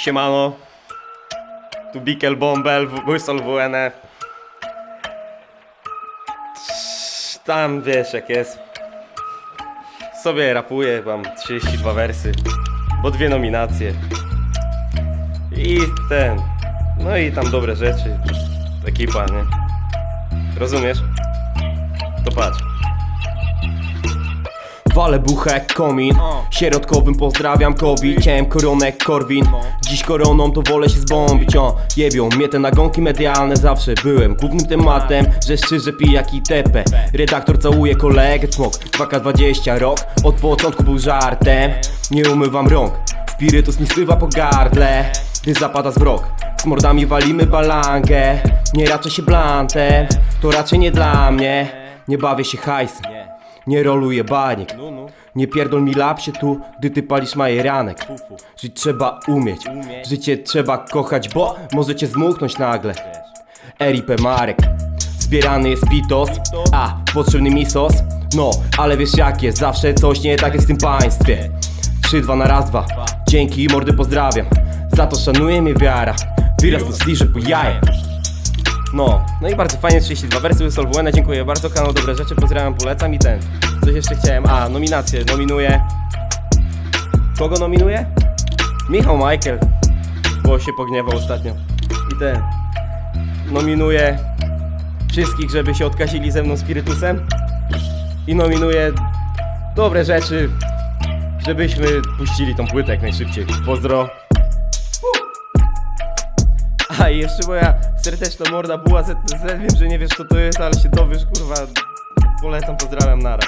Siemano. Tu Bikel Bombel, Whistle WN. Tam wiesz jak jest. Sobie rapuję, mam 32 wersy, bo dwie nominacje. I ten. No i tam dobre rzeczy. Ekipa, nie? Rozumiesz? To patrz. Wale bucha jak komin. Środkowym pozdrawiam COVID. Chciałem koronę Korwin. Dziś koroną to wolę się zbombić. O, Jebią mnie te nagonki medialne. Zawsze byłem głównym tematem Że szczerze pijak i tepe. Redaktor całuje kolegę Smok. 2K20 rok Od początku był żartem. Nie umywam rąk. Spirytus mi spływa po gardle Gdy zapada zmrok. Z mordami walimy balangę. Nie raczę się blantem. To raczej nie dla mnie. Nie bawię się hajsem nie roluję banik Nie pierdol mi lapsie tu, gdy ty palisz majeranek Żyć trzeba umieć, życie trzeba kochać, bo możecie zmuchnąć nagle. RIP Marek. Zbierany jest pitos, a potrzebny mi sos? No, ale wiesz jak jest, zawsze coś nie tak jest w tym państwie. 3-2 na raz, dwa. Dzięki, mordy pozdrawiam. Za to szanuje mnie wiara. Wyraz to sliże po no, no i bardzo fajnie 32 wersy Wysol dziękuję bardzo, kanał Dobre Rzeczy, pozdrawiam, polecam i ten, coś jeszcze chciałem, a, nominacje, nominuję, kogo nominuję? Michał Michael, bo się pogniewał ostatnio. I ten, nominuję wszystkich, żeby się odkazili ze mną spirytusem. I nominuję Dobre Rzeczy, żebyśmy puścili tą płytę jak najszybciej, pozdro. A i jeszcze moja serdeczna morda była Z, Z, wiem, że nie wiesz co to jest, ale się dowiesz, kurwa. Polecam, pozdrawiam, nara.